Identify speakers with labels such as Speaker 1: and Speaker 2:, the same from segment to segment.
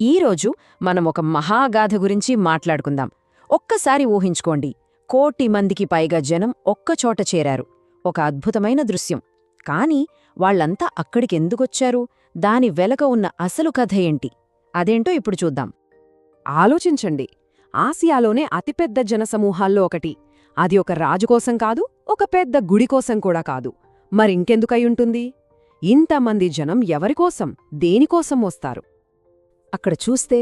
Speaker 1: ఈరోజు మనం ఒక మహాగాథ గురించి మాట్లాడుకుందాం. ఒక్కసారి ఊహించుకోండి. కోటి మందికి పైగా జనం ఒక్కచోట చేరారు. ఒక అద్భుతమైన దృశ్యం. కాని వాళ్ళంతా అక్కడికెందుకొచ్చారు దాని వెలక ఉన్న అసలు కథ ఏంటి? అదేంటో ఇప్పుడు చూద్దాం.
Speaker 2: ఆలోచించండి. ఆసియాలోనే అతిపెద్ద జనసమూహాల్లో ఒకటి. అది ఒక రాజు కోసం కాదు ఒక పెద్ద గుడి కోసం కూడా కాదు. మరింకెందుకయ్యుంటుంది ఇంతమంది జనం ఎవరికోసం దేనికోసం వస్తారు? అక్కడ చూస్తే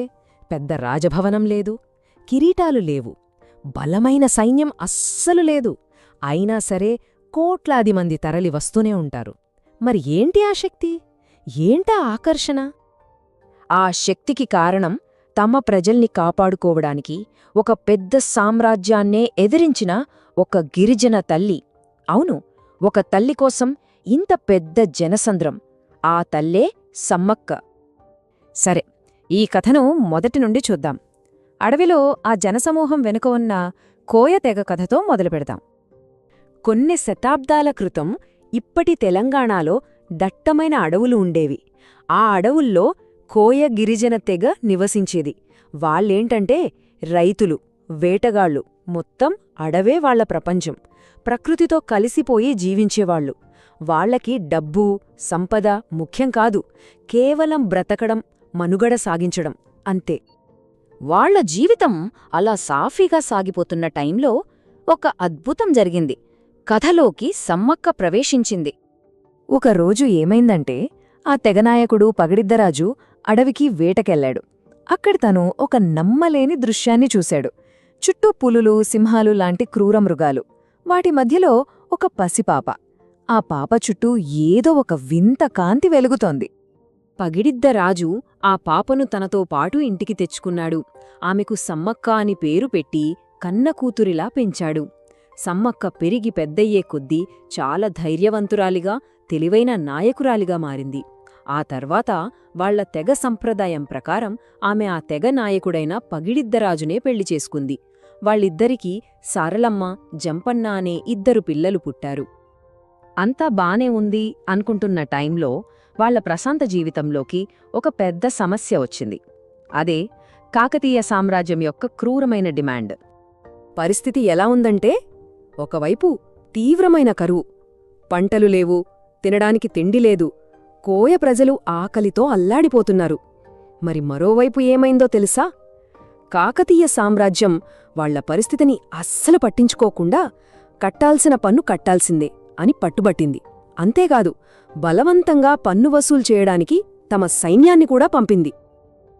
Speaker 2: పెద్ద రాజభవనం లేదు కిరీటాలు లేవు బలమైన సైన్యం అస్సలు లేదు. అయినా సరే కోట్లాది మంది తరలి వస్తూనే ఉంటారు. మరి ఏంటి ఆ శక్తి? ఏంటా ఆకర్షణ?
Speaker 1: ఆ శక్తికి కారణం తమ ప్రజల్ని కాపాడుకోవడానికి ఒక పెద్ద సామ్రాజ్యాన్నే ఎదిరించిన ఒక గిరిజన తల్లి. అవును ఒక తల్లి కోసం ఇంత పెద్ద జనసంద్రం ఆ తల్లే సమ్మక్క.
Speaker 2: సరే ఈ కథను మొదటి నుండి చూద్దాం. అడవిలో ఆ జనసమూహం వెనుక ఉన్న కోయ తెగ కథతో మొదలుపెడదాం కొన్ని శతాబ్దాల క్రితం ఇప్పటి తెలంగాణలో దట్టమైన అడవులు ఉండేవి. ఆ అడవుల్లో కోయ గిరిజన తెగ నివసించేది. వాళ్ళేంటంటే రైతులు వేటగాళ్ళు మొత్తం అడవే వాళ్ళ ప్రపంచం. ప్రకృతితో కలిసిపోయి జీవించేవాళ్ళు వాళ్ళకి డబ్బు సంపద ముఖ్యం కాదు. కేవలం బ్రతకడం మనుగడ సాగించడం అంతే.
Speaker 1: వాళ్ళ జీవితం అలా సాఫీగా సాగిపోతున్న టైంలో ఒక అద్భుతం జరిగింది. కథలోకి సమ్మక్క ప్రవేశించింది.
Speaker 2: ఒకరోజు ఏమైందంటే ఆ తెగనాయకుడు పగిడిద్దరాజు అడవికి వేటకెళ్ళాడు అక్కడ తను ఒక నమ్మలేని దృశ్యాన్ని చూశాడు. చుట్టూ పులులు సింహాలు లాంటి క్రూర మృగాలు. వాటి మధ్యలో ఒక పసిపాప. ఆ పాప చుట్టూ ఏదో ఒక వింత కాంతి వెలుగుతోంది.
Speaker 1: పగిడిద్ద రాజు ఆ పాపను తనతో పాటు ఇంటికి తెచ్చుకున్నాడు. ఆమెకు సమ్మక్క అని పేరు పెట్టి కన్న కూతురిలా పెంచాడు. సమ్మక్క పెరిగి పెద్దయ్యే కొద్దీ చాలా ధైర్యవంతురాలిగా తెలివైన నాయకురాలిగా మారింది. ఆ తర్వాత వాళ్ళ తెగ సంప్రదాయం ప్రకారం ఆమె ఆ తెగ నాయకుడైన పగిడిద్దరాజునే పెళ్ళి చేసుకుంది. వాళ్ళిద్దరికీ సారలమ్మ జంపన్న అనే ఇద్దరు పిల్లలు పుట్టారు. అంతా బానే ఉంది అనుకుంటున్న టైంలో వాళ్ళ ప్రశాంత జీవితంలోకి ఒక పెద్ద సమస్య వచ్చింది. అదే కాకతీయ సామ్రాజ్యం యొక్క క్రూరమైన డిమాండ్.
Speaker 2: పరిస్థితి ఎలా ఉందంటే ఒకవైపు తీవ్రమైన కరువు. పంటలు లేవు తినడానికి తిండి లేదు కోయ ప్రజలు ఆకలితో అల్లాడిపోతున్నారు. మరి మరోవైపు ఏమైందో తెలుసా? కాకతీయ సామ్రాజ్యం వాళ్ళ పరిస్థితిని అస్సలు పట్టించుకోకుండా కట్టాల్సిన పన్ను కట్టాల్సిందే అని పట్టుబట్టింది. అంతేకాదు బలవంతంగా పన్ను వసూలు చేయడానికి తమ సైన్యాన్ని కూడా పంపింది.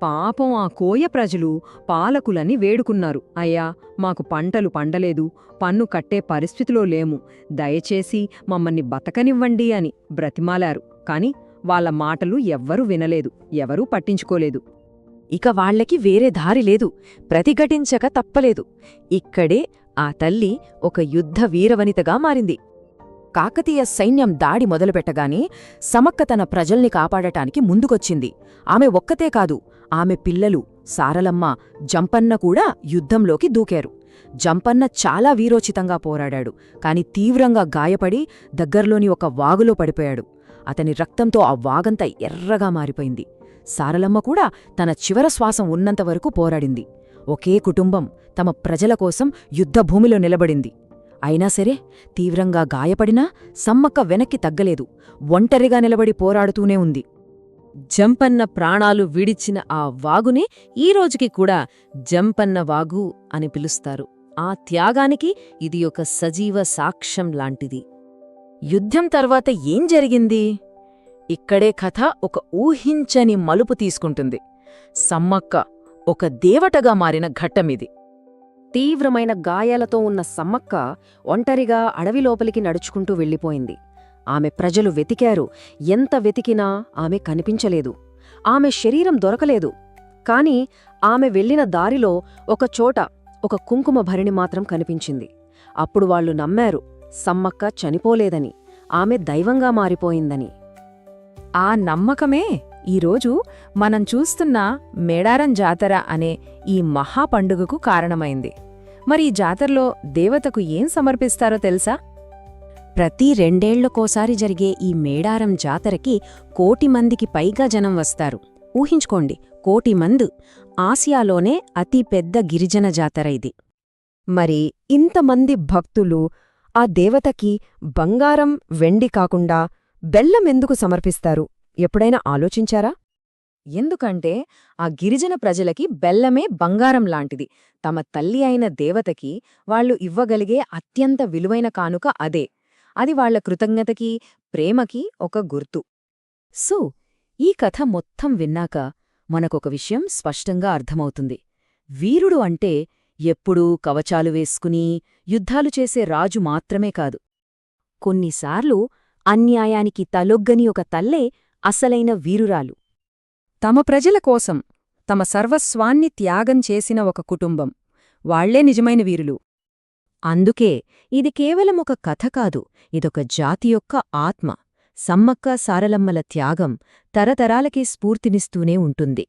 Speaker 1: పాపం ఆ కోయ ప్రజలు పాలకులని వేడుకున్నారు. అయ్యా మాకు పంటలు పండలేదు పన్ను కట్టే పరిస్థితిలో లేము. దయచేసి మమ్మల్ని బతకనివ్వండి అని బ్రతిమాలారు. కాని వాళ్ళ మాటలు ఎవ్వరూ వినలేదు ఎవరూ పట్టించుకోలేదు.
Speaker 2: ఇక వాళ్ళకి వేరే దారి లేదు ప్రతిఘటించక తప్పలేదు. ఇక్కడే ఆ తల్లి ఒక యుద్ధ వీరవనితగా మారింది. కాకతీయ సైన్యం దాడి మొదలుపెట్టగానే సమక్క తన ప్రజల్ని కాపాడటానికి ముందుకొచ్చింది. ఆమె ఒక్కతే కాదు ఆమె పిల్లలు సారలమ్మ జంపన్న కూడా యుద్ధంలోకి దూకారు. జంపన్న చాలా వీరోచితంగా పోరాడాడు కాని తీవ్రంగా గాయపడి దగ్గర్లోని ఒక వాగులో పడిపోయాడు. అతని రక్తంతో ఆ వాగంతా ఎర్రగా మారిపోయింది. సారలమ్మ కూడా తన చివర శ్వాసం ఉన్నంతవరకు పోరాడింది. ఒకే కుటుంబం తమ ప్రజల కోసం యుద్ధభూమిలో నిలబడింది. అయినా సరే తీవ్రంగా గాయపడినా సమ్మక్క వెనక్కి తగ్గలేదు. ఒంటరిగా నిలబడి పోరాడుతూనే ఉంది. జంపన్న ప్రాణాలు విడిచిన ఆ వాగుని ఈ కూడా జంపన్న వాగు అని పిలుస్తారు. ఆ త్యాగానికి ఇది ఒక సజీవ సాక్ష్యం లాంటిది. యుద్ధం తర్వాత ఏం జరిగింది? ఇక్కడే కథ ఒక ఊహించని మలుపు తీసుకుంటుంది. సమ్మక్క ఒక దేవటగా మారిన ఘట్టమిది. తీవ్రమైన గాయాలతో ఉన్న సమ్మక్క ఒంటరిగా అడవి లోపలికి నడుచుకుంటూ వెళ్ళిపోయింది. ఆమె ప్రజలు వెతికారు. ఎంత వెతికినా ఆమె కనిపించలేదు. ఆమె శరీరం దొరకలేదు. కాని ఆమె వెళ్ళిన దారిలో ఒక చోట ఒక కుంకుమ భరిణి మాత్రం కనిపించింది. అప్పుడు వాళ్ళు నమ్మారు సమ్మక్క చనిపోలేదని ఆమె దైవంగా మారిపోయిందని. ఆ నమ్మకమే ఈరోజు మనం చూస్తున్న మేడారం జాతర అనే ఈ మహాపండుగకు కారణమైంది. మరి ఈ జాతరలో దేవతకు ఏం సమర్పిస్తారో తెలుసా? ప్రతి రెండేళ్ళకోసారి జరిగే ఈ మేడారం జాతరకి కోటి మందికి పైగా జనం వస్తారు. ఊహించుకోండి
Speaker 1: కోటి మందు ఆసియాలోనే అతి పెద్ద గిరిజన జాతర ఇది.
Speaker 2: మరి ఇంతమంది భక్తులు ఆ దేవతకి బంగారం వెండి కాకుండా బెల్లమెందుకు సమర్పిస్తారు? ఎప్పుడైనా ఆలోచించారా?
Speaker 1: ఎందుకంటే ఆ గిరిజన ప్రజలకి బెల్లమే బంగారం లాంటిది. తమ తల్లి అయిన దేవతకి వాళ్ళు ఇవ్వగలిగే అత్యంత విలువైన కానుక అదే. అది వాళ్ళ కృతజ్ఞతకి ప్రేమకి ఒక గుర్తు. సో ఈ కథ మొత్తం విన్నాక మనకొక విషయం స్పష్టంగా అర్థమవుతుంది. వీరుడు అంటే ఎప్పుడూ కవచాలు వేసుకుని యుద్ధాలు చేసే రాజు మాత్రమే కాదు. కొన్నిసార్లు అన్యాయానికి తలొగ్గని ఒక తల్లే అసలైన వీరురాలు. తమ ప్రజల కోసం తమ సర్వస్వాన్ని త్యాగం చేసిన ఒక కుటుంబం. వాళ్ళే నిజమైన వీరులు. అందుకే ఇది కేవలం ఒక కథ కాదు ఇదొక జాతి యొక్క ఆత్మ. సమ్మక్క సారలమ్మల త్యాగం తరతరాలకి స్ఫూర్తినిస్తూనే ఉంటుంది.